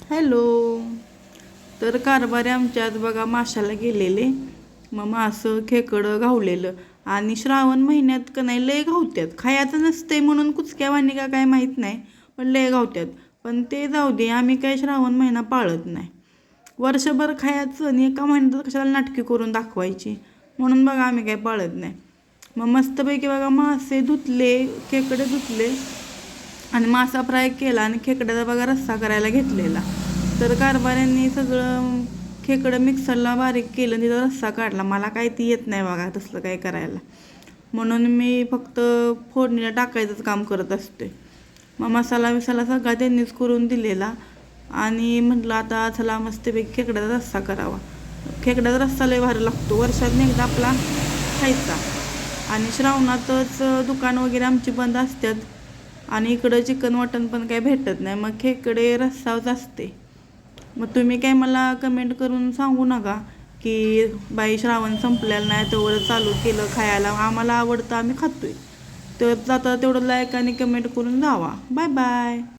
Hello. तर कारभारी आमच्यात बघा माशाला गेलेले. मग मासं खेकडं घावलेलं. आणि श्रावण महिन्यात का नाही लय घावत्यात. खायचं नसते म्हणून कुचक्या वाणी का काय माहीत नाही पण लय घावत्यात. पण ते जाऊ दे आम्ही काय श्रावण महिना पाळत नाही. वर्षभर खायचं आणि एका महिन्यात कशाला नाटकी करून दाखवायची. म्हणून बघा आम्ही काय पाळत नाही. मग मस्तपैकी बघा मासे धुतले खेकडे धुतले. आणि मासा फ्राय केला आणि खेकड्याचा बघा रस्सा करायला घेतलेला. तर कारभाऱ्यांनी सगळं खेकडं मिक्सरला बारीक केलं आणि तिथं रस्सा काढला. मला काय ती येत नाही बघा तसलं काय करायला. म्हणून मी फक्त फोडणीला टाकायचंच काम करत असते. मग मसाला विसाला सगळा त्यांनीच करून दिलेला. आणि म्हटलं आता चला मस्तपैकी खेकड्याचा रस्सा करावा. खेकड्याचा रस्सा लय भारी लागतो. वर्षात एकदा आपला खायचा. आणि श्रावणातच दुकान वगैरे आमची बंद असतात आणि इकडं चिकन मटण पण काही भेटत नाही. मग खेकडे रस्साच असते मग तुम्ही काय मला कमेंट करून सांगू नका की बाई श्रावण संपलेलं नाही तेवढं चालू केलं खायला. आम्हाला आवडतं आम्ही खातोय. तर जाता तेवढं लाईक आणि कमेंट करून जावा. Bye bye